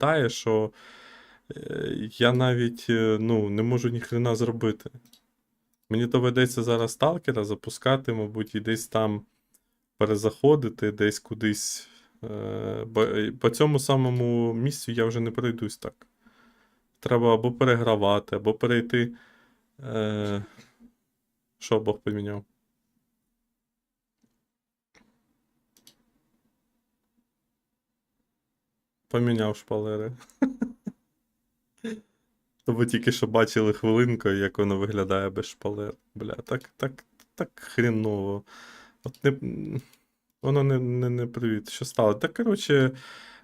вилітає, що е, я навіть е, ну, не можу ніхрена зробити. Мені доведеться зараз сталкера запускати, мабуть, і десь там перезаходити, десь кудись. Е, по цьому самому місцю я вже не пройдусь так. Треба або перегравати, або перейти. Що Бог поміняв? Поміняв шпалери. То ви тільки що бачили хвилинку, як воно виглядає без шпалер. Бля, так, так, так хріново. От не, воно не, не, не привіт. Що стало? Так, коротше,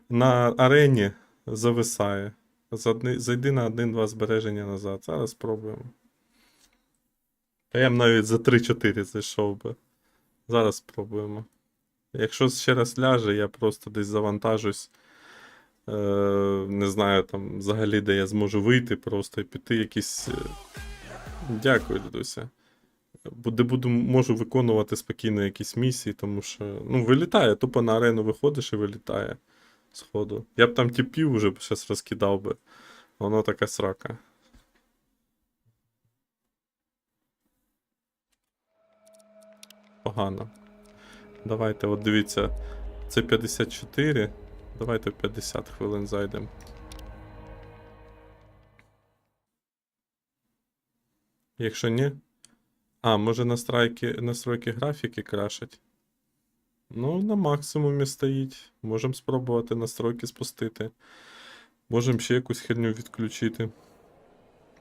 на арені зависає. Зайди на один-два збереження назад. Зараз спробуємо. Я б навіть за 3-4 зайшов би. Зараз спробуємо. Якщо ще раз ляже, я просто десь завантажусь. Е, не знаю там взагалі, де я зможу вийти, просто і піти якісь. е, Дякую, дідуся. Де буду, можу виконувати спокійно якісь місії, тому що. Ну, вилітає, тупо на арену виходиш і вилітає. Сходу. Я б там тіпів уже зараз розкидав би. Воно така срака. Погано. Давайте, от дивіться, це 54. Давайте 50 хвилин зайдемо. Якщо ні. А, може настройки, настройки графіки крашать? Ну, на максимумі стоїть. Можемо спробувати настройки спустити. Можемо ще якусь херню відключити.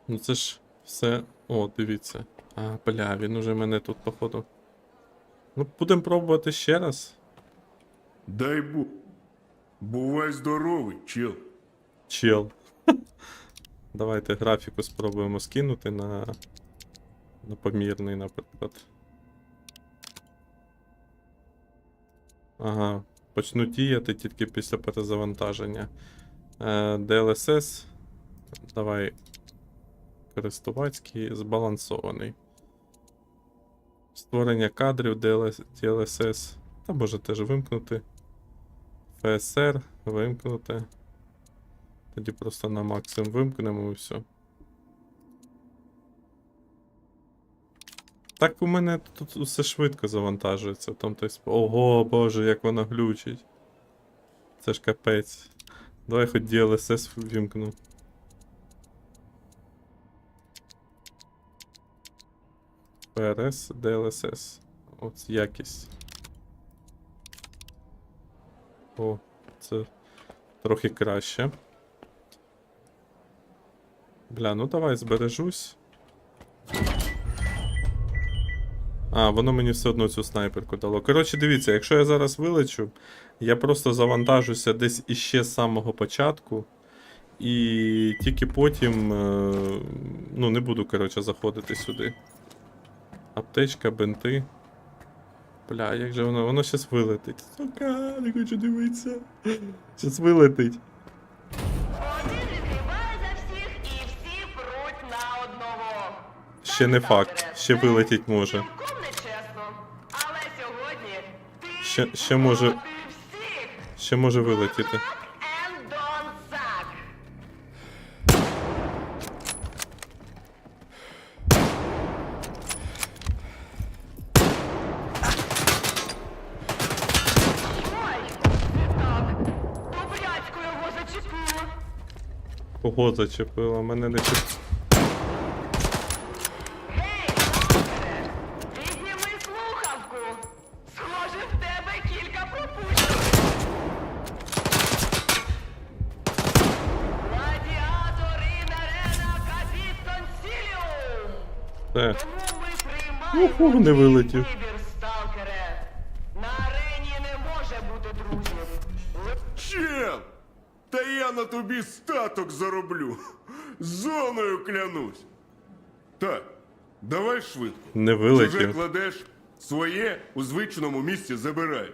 Ну це ж все. О, дивіться. А, бля, він уже мене тут, походу. Ну, будемо пробувати ще раз. Дай Бог. Бувай здоровий, чел. Чел. Давайте графіку спробуємо скинути на. На помірний, наприклад. Ага. Почну діяти тільки після перезавантаження. Е, DLSS. Давай. Користувацький збалансований. Створення кадрів DLSS. Та може теж вимкнути. FSR вимкнути. Тоді просто на максимум вимкнемо і все. Так у мене тут усе швидко завантажується. Там той. Ого, боже, як воно глючить. Це ж капець. Давай хоч DLSS вімкну. PRS, DLSS. От якість. О, це трохи краще. Бля, ну давай збережусь. А, воно мені все одно цю снайперку дало. Коротше, дивіться, якщо я зараз вилечу, я просто завантажуся десь іще з самого початку. І тільки потім. е, Ну, не буду, коротше, заходити сюди. Аптечка, бинти. Бля, як же воно? Воно щас вилетить. Сука, не хочу дивитися. Щас вилетить. Один відкриває за всіх і всі пруть на одного. Ще не факт, ще вилетіть може. Ще, ще може. проти. Ще може вилетіти. Кого зачепило? Мене не Сталкере, підніми слухавку. Схоже, в тебе кілька пропущених. Гладіатор. Все. Тому ми приймаємо Уху, не вилетів. вибір, Та я на тобі статок зароблю. Зоною клянусь. Так, давай швидко. Не Чуже вилетів. кладеш, своє у звичному місці забираєш.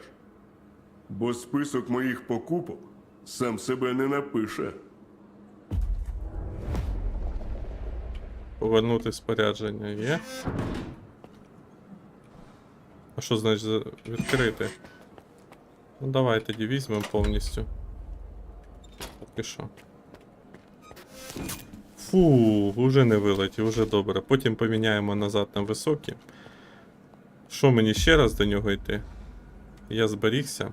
Бо список моїх покупок сам себе не напише. Повернути спорядження є. А що значить відкрити? Ну давай тоді візьмемо повністю. Поки що. Фу, уже не вилетів, уже добре. Потім поміняємо назад на високі. Що мені ще раз до нього йти? Я зберігся.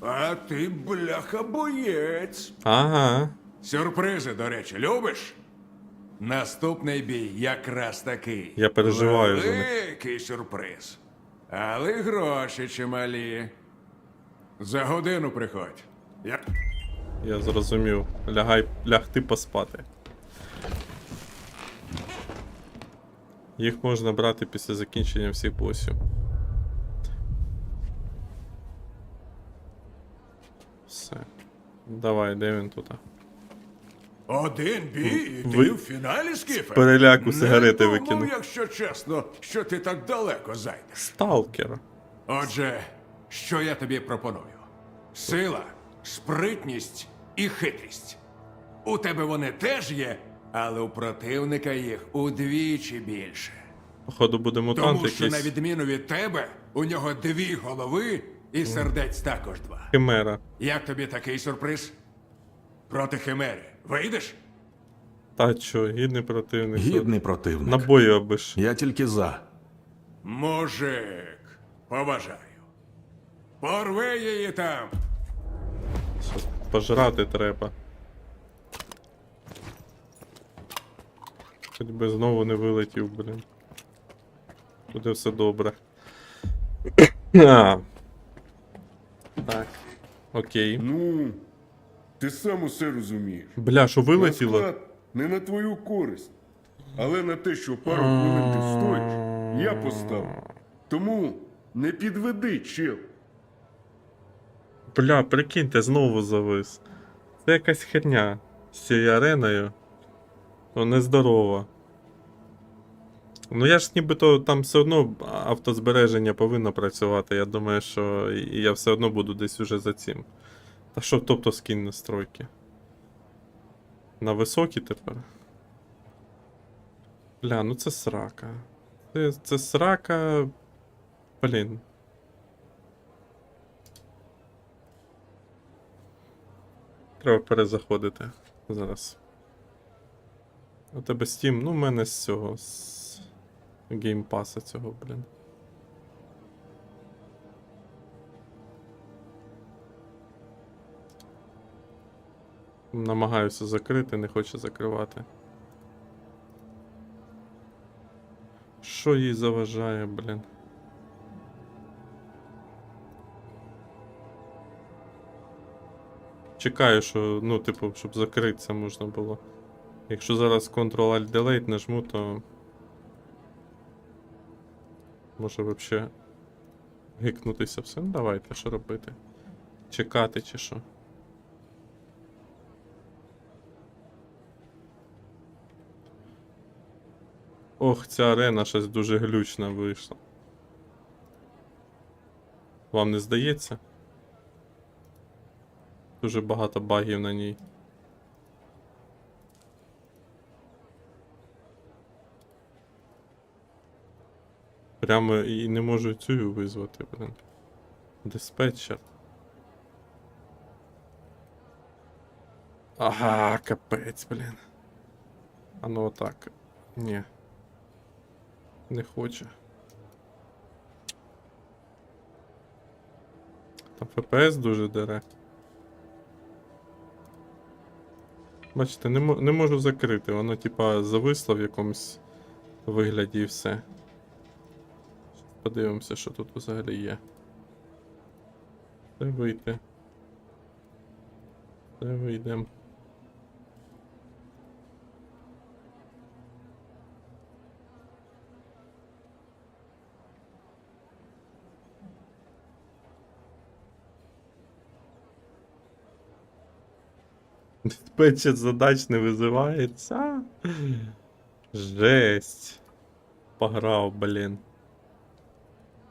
А ти, бляха, боєць. Ага. Сюрпризи, до речі, любиш? Наступний бій якраз такий. Я переживаю за них. Великий сюрприз. Але гроші чималі. За годину приходь. Я... Я зрозумів. Лягай, лягти поспати. Їх можна брати після закінчення всіх босів. Все. Давай, де він тут? Один бій, і ти Ви- в фіналі, Скіфе? переляку сигарети викинув. якщо чесно, що ти так далеко зайдеш. Сталкер. Отже, що я тобі пропоную? Сила, спритність і хитрість. У тебе вони теж є, але у противника їх удвічі більше. Походу буде мутант Тому що, на відміну від тебе, у нього дві голови і сердець також два. Химера. Як тобі такий сюрприз? Проти химери. Вийдеш? Та чо, гідний противник. Гідний противник. Набої обиш. Я тільки за. Мужик, поважаю. Порви її там. Пожрати треба. Хоч би знову не вилетів, блін. Буде все добре. А. Так. Окей. Ну, ти сам усе розумієш. Бля, що вилетіло? Розклад не на твою користь. Але на те, що пару хвилин ти стоїш, я поставив. Тому не підведи, чел. Бля, прикиньте, знову завис. Це якась херня з цією ареною. Ну, нездорова. Ну я ж нібито там все одно автозбереження повинно працювати. Я думаю, що я все одно буду десь уже за цим. Та що, тобто скін настройки? На високі тепер? Бля, ну це срака. Це, це срака. Блін. Треба перезаходити зараз. У тебе Steam, ну в мене з цього. З геймпаса цього, блін. Намагаюся закрити, не хоче закривати. Що їй заважає, блін? Чекаю, що, ну, типу, щоб закритися можна було. Якщо зараз Ctrl-Alt-Delete нажму, то. Може взагалі гикнутися все. Ну давайте, що робити? Чекати чи що? Ох, ця арена щось дуже глючна вийшла. Вам не здається? Дуже багато багів на ній. Прямо і не можу цю визвати, блин. Диспетчер. Ага, капець, блін. А ну отак. Ні. Не хоче. Там ФПС дуже дере. Бачите, не, не можу закрити, воно типа зависло в якомусь вигляді і все. Подивимося, що тут взагалі є. Це вийти? Це вийдемо? Диспетчер задач не визивається. Жесть. Пограв, блін.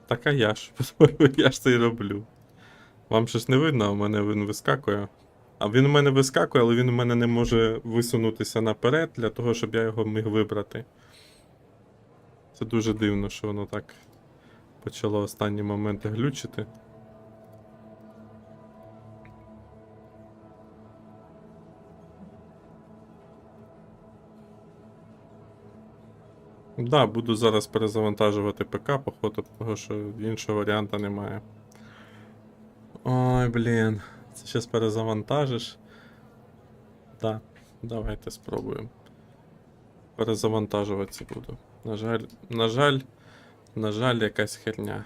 Так а я ж, я ж це й роблю. Вам щось не видно, а мене він вискакує. А він у мене вискакує, але він у мене не може висунутися наперед для того, щоб я його міг вибрати. Це дуже дивно, що воно так почало останні моменти глючити. Да, буду зараз перезавантажувати ПК, походу, тому що іншого варіанта немає. Ой, блін. Це зараз перезавантажиш. Да, давайте спробуємо. Перезавантажуватися буду. На жаль, на жаль, на жаль, якась херня.